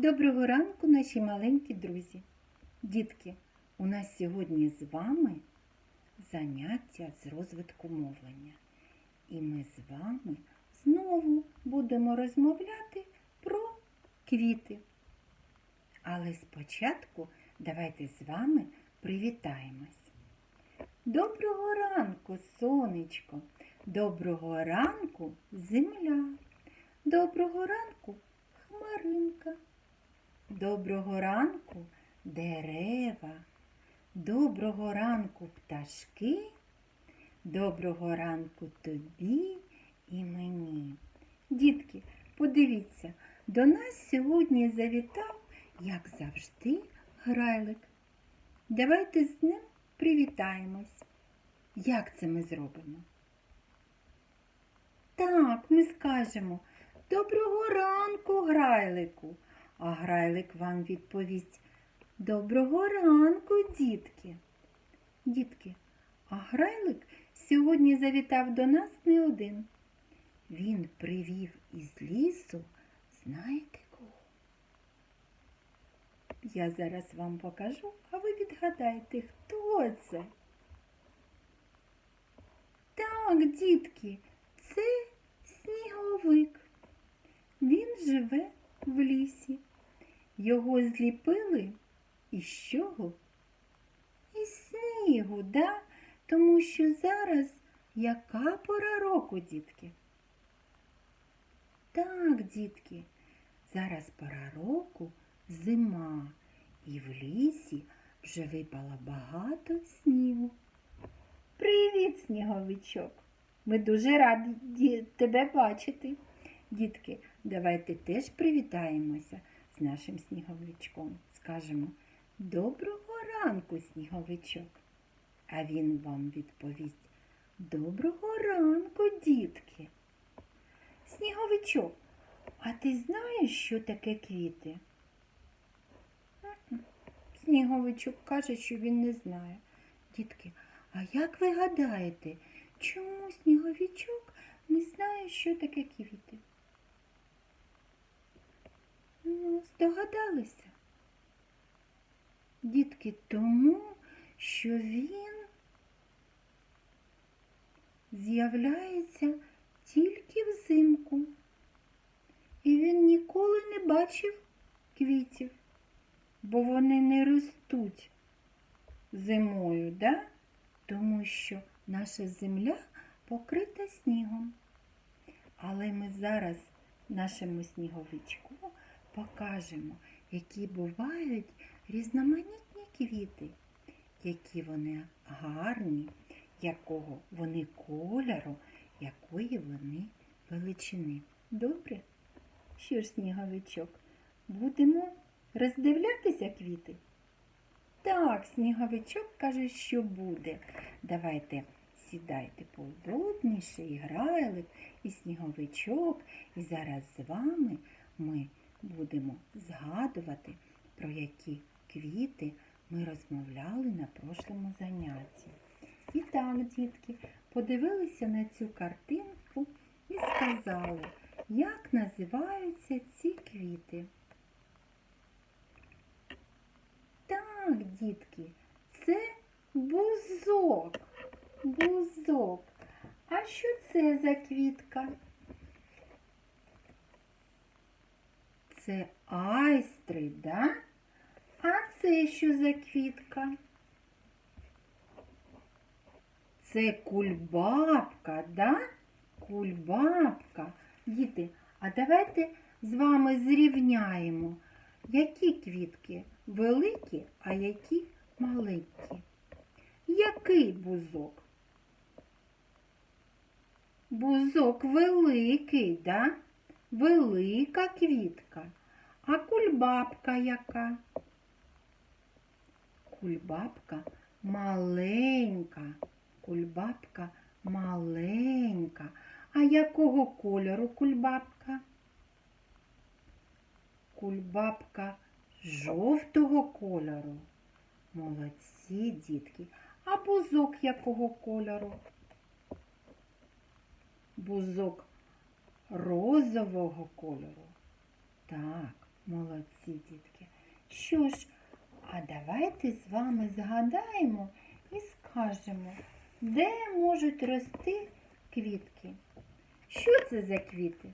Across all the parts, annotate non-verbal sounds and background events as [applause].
Доброго ранку, наші маленькі друзі. Дітки, у нас сьогодні з вами заняття з розвитку мовлення. І ми з вами знову будемо розмовляти про квіти. Але спочатку давайте з вами привітаємось. Доброго ранку, сонечко! Доброго ранку, земля! Доброго ранку, хмаринка! Доброго ранку, дерева! Доброго ранку, пташки! Доброго ранку тобі і мені. Дітки, подивіться, до нас сьогодні завітав, як завжди, грайлик. Давайте з ним привітаємось. Як це ми зробимо? Так, ми скажемо Доброго ранку, грайлику. А грайлик вам відповість Доброго ранку, дітки. Дітки, а грайлик сьогодні завітав до нас не один. Він привів із лісу, знаєте кого? Я зараз вам покажу, а ви відгадаєте, хто це? Так, дітки, це сніговик. Він живе в лісі. Його зліпили із чого? Із снігу, да? Тому що зараз яка пора року, дітки? Так, дітки, зараз пора року зима, і в лісі вже випало багато снігу. Привіт, сніговичок! Ми дуже раді тебе бачити. Дітки, давайте теж привітаємося з нашим сніговичком. Скажемо Доброго ранку, сніговичок. А він вам відповість Доброго ранку, дітки. Сніговичок, а ти знаєш, що таке квіти? Сніговичок каже, що він не знає. Дітки, а як ви гадаєте, чому сніговичок не знає, що таке квіти? Здогадалися. Дітки, тому, що він з'являється тільки взимку. І він ніколи не бачив квітів, бо вони не ростуть зимою, да? тому що наша земля покрита снігом. Але ми зараз нашому сніговичку покажемо, які бувають різноманітні квіти, які вони гарні, якого вони кольору, якої вони величини. Добре? Що ж, сніговичок, будемо роздивлятися квіти? Так, сніговичок каже, що буде. Давайте сідайте поудобніше, і грайлик, і сніговичок. І зараз з вами ми будемо згадувати, про які квіти ми розмовляли на прошлому занятті. І так, дітки, подивилися на цю картинку і сказали, як називаються ці квіти. Так, дітки, це бузок. Бузок. А що це за квітка? Це айстри, да? А це що за квітка? Це кульбабка, да? Кульбабка. Діти, а давайте з вами зрівняємо, які квітки великі, а які маленькі. Який бузок? Бузок великий, да? Велика квітка. А кульбабка яка? Кульбабка маленька. Кульбабка маленька. А якого кольору кульбабка? Кульбабка жовтого кольору. Молодці, дітки. А бузок якого кольору? Бузок розового кольору. Так, Молодці, дітки. Що ж, а давайте з вами згадаємо і скажемо, де можуть рости квітки. Що це за квіти?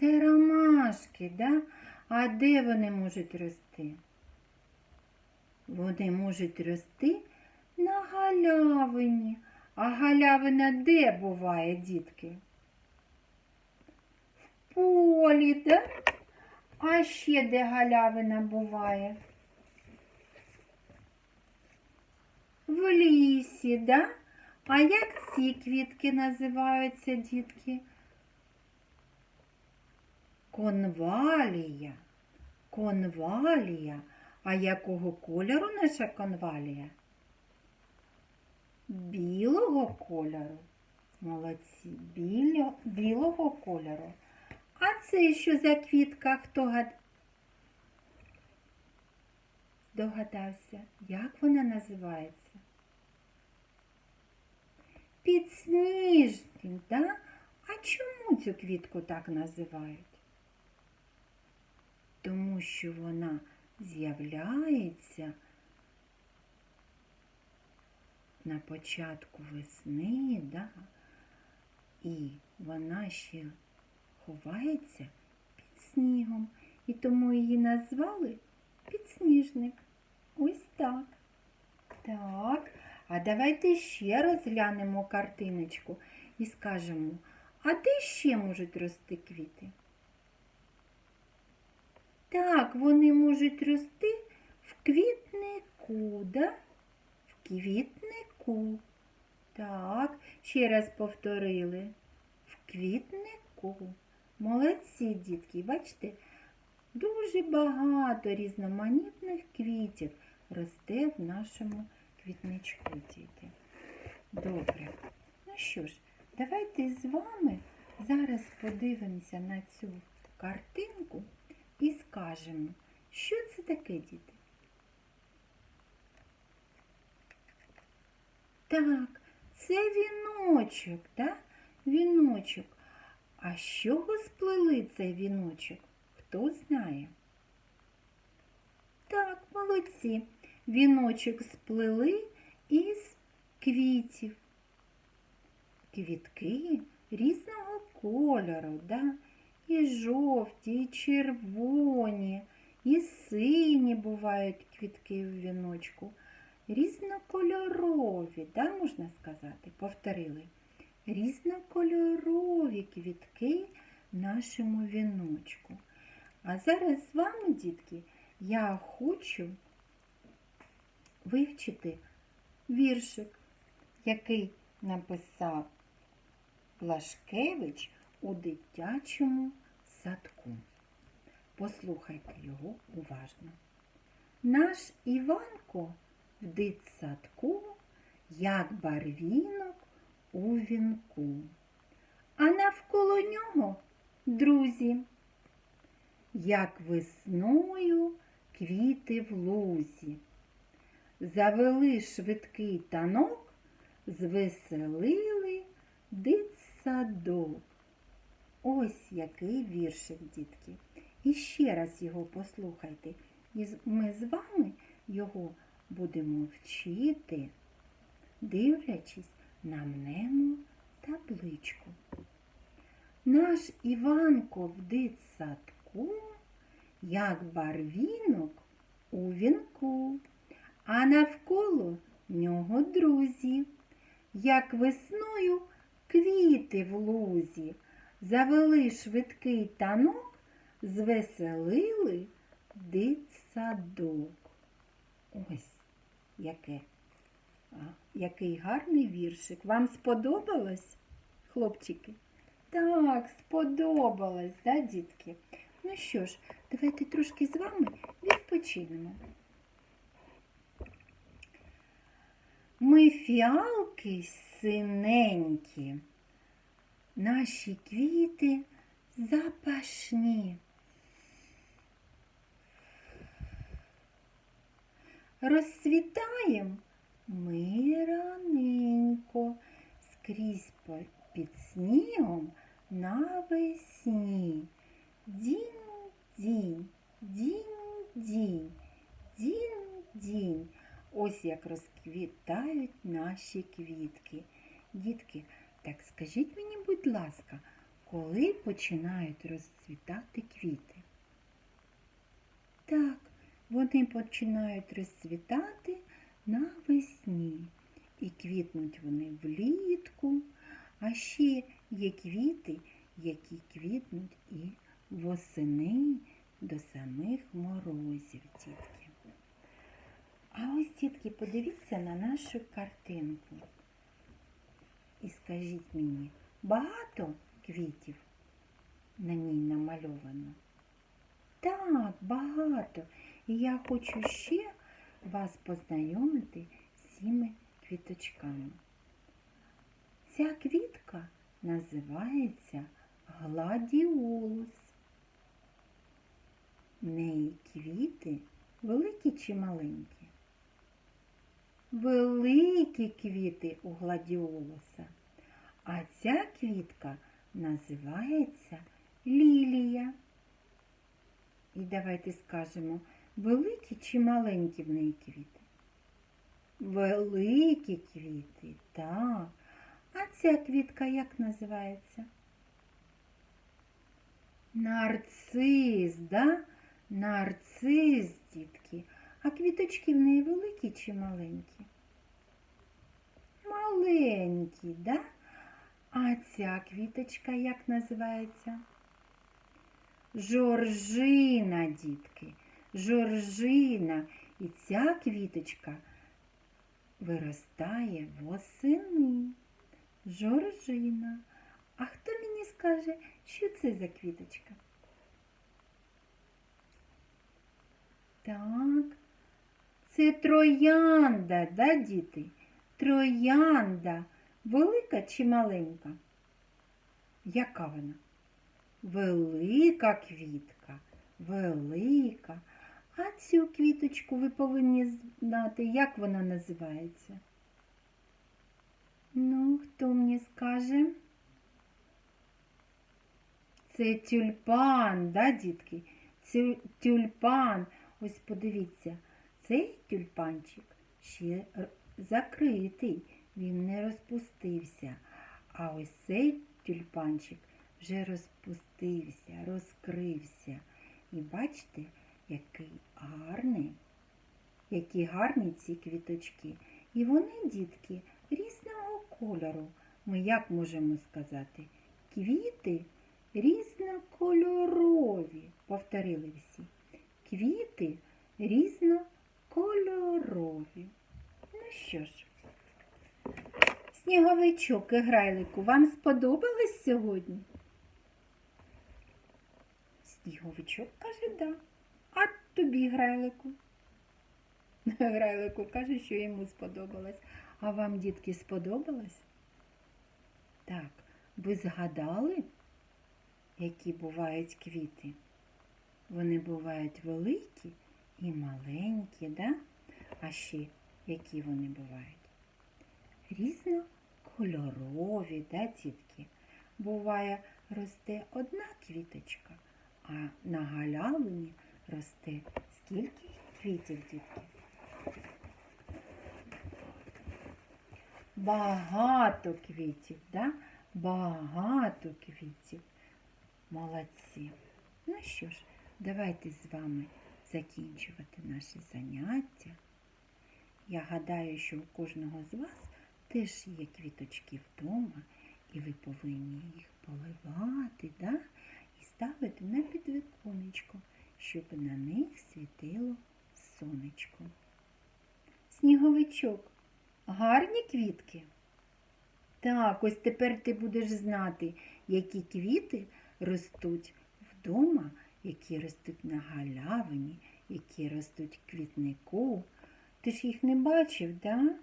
Це ромашки, да? А де вони можуть рости? Вони можуть рости на галявині. А галявина де буває, дітки? Полі, да? А ще де галявина буває? В лісі, да? А як ці квітки називаються, дітки? Конвалія. Конвалія. А якого кольору наша конвалія? Білого кольору. Молодці, Біло, білого кольору. А це що за квітка? Хто гад... здогадався? Як вона називається? Підсніжник, да? А чому цю квітку так називають? Тому що вона з'являється на початку весни, да? і вона ще ховається під снігом. І тому її назвали підсніжник. Ось так. Так. А давайте ще розглянемо картиночку і скажемо, а де ще можуть рости квіти? Так, вони можуть рости в квітнику, да? В квітнику. Так, ще раз повторили. В квітнику. Молодці, дітки, бачите, дуже багато різноманітних квітів росте в нашому квітничку, діти. Добре. Ну що ж, давайте з вами зараз подивимося на цю картинку і скажемо, що це таке, діти? Так, це віночок, так? Віночок. А з чого сплели цей віночок? Хто знає? Так, молодці. Віночок сплели із квітів. Квітки різного кольору, да? і жовті, і червоні, і сині бувають квітки в віночку. Різнокольорові, да, можна сказати, повторили. Різнокольорові квітки нашому віночку. А зараз з вами, дітки, я хочу вивчити віршик, який написав Плашкевич у дитячому садку. Послухайте його уважно. Наш Іванко в дитсадку, як барвінок у вінку, а навколо нього друзі, як весною квіти в лузі. Завели швидкий танок, звеселили дитсадок. Ось який віршик, дітки. І ще раз його послухайте. І ми з вами його будемо вчити, дивлячись на мнему табличку. Наш Іванко в дитсадку, як барвінок у вінку, а навколо нього друзі, як весною квіти в лузі, завели швидкий танок, звеселили дитсадок. Ось яке. Який гарний віршик. Вам сподобалось, хлопчики? Так, сподобалось, да, дітки? Ну що ж, давайте трошки з вами відпочинемо. Ми фіалки синенькі, наші квіти запашні. Розцвітаєм ми раненько, скрізь під снігом навесні. Дінь, дінь, дінь, дінь, дінь, дінь. Ось як розквітають наші квітки. Дітки, так скажіть мені, будь ласка, коли починають розцвітати квіти? Так, вони починають розцвітати навесні. І квітнуть вони влітку, а ще є квіти, які квітнуть і восени до самих морозів, дітки. А ось, дітки, подивіться на нашу картинку. І скажіть мені, багато квітів на ній намальовано? Так, багато. І я хочу ще вас познайомити з цими квіточками. Ця квітка називається гладіолус. В неї квіти великі чи маленькі? Великі квіти у гладіолуса. А ця квітка називається лілія. І давайте скажемо, великі чи маленькі в неї квіти? Великі квіти, так. А ця квітка як називається? Нарцис, да? Нарцис, дітки. А квіточки в неї великі чи маленькі? Маленькі, да? А ця квіточка як називається? Жоржина, дітки, жоржина. І ця квіточка виростає восени. Жоржина. А хто мені скаже, що це за квіточка? Так, це троянда, да, діти? Троянда. Велика чи маленька? Яка вона? Велика квітка, велика. А цю квіточку ви повинні знати, як вона називається. Ну, хто мені скаже? Це тюльпан, да, дітки? Цю тюльпан. Ось подивіться, цей тюльпанчик ще закритий, він не розпустився. А ось цей тюльпанчик вже розпустився, розкрився. І бачите, який гарний, які гарні ці квіточки. І вони, дітки, різного кольору. Ми як можемо сказати? Квіти різнокольорові, повторили всі. Квіти різнокольорові. Ну що ж, сніговичок і грайлику, вам сподобалось сьогодні? Сніговичок каже да. Тобі грайлику? [laughs] Грайлику каже, що йому сподобалось. А вам, дітки, сподобалось? Так, ви згадали, які бувають квіти? Вони бувають великі і маленькі, да? А ще які вони бувають? Різнокольорові, да, дітки? Буває, росте одна квіточка, а на галявині росте скільки квітів, дітки? Багато квітів, да? Багато квітів. Молодці. Ну що ж, давайте з вами закінчувати наше заняття. Я гадаю, що у кожного з вас теж є квіточки вдома, і ви повинні їх поливати, да? і ставити на підвіконечко, щоб на них світило сонечко. Сніговичок, гарні квітки? Так, ось тепер ти будеш знати, які квіти ростуть вдома, які ростуть на галявині, які ростуть квітнику. Ти ж їх не бачив, да?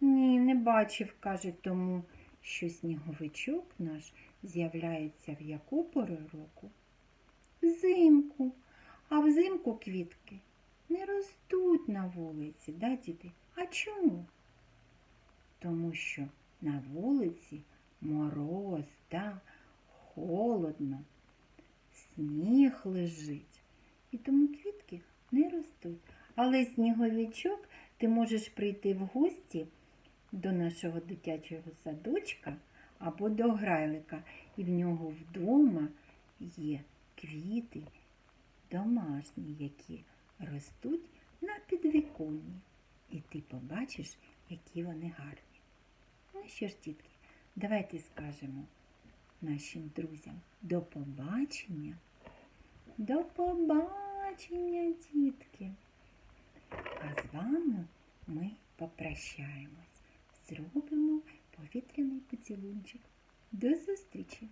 Ні, не бачив, каже, тому що сніговичок наш з'являється в яку пору року? Взимку. А взимку квітки не ростуть на вулиці, да, діти? А чому? Тому що на вулиці мороз, да, холодно. сніг лежить. І тому квітки не ростуть. Але сніговичок ти можеш прийти в гості до нашого дитячого садочка або до грайлика, і в нього вдома є квіти домашні, які ростуть на підвіконні. І ти побачиш, які вони гарні. Ну що ж, дітки, давайте скажемо нашим друзям до побачення. До побачення, дітки. А з вами ми попрощаємось. Зробимо повітряний поцілунчик. До зустрічі!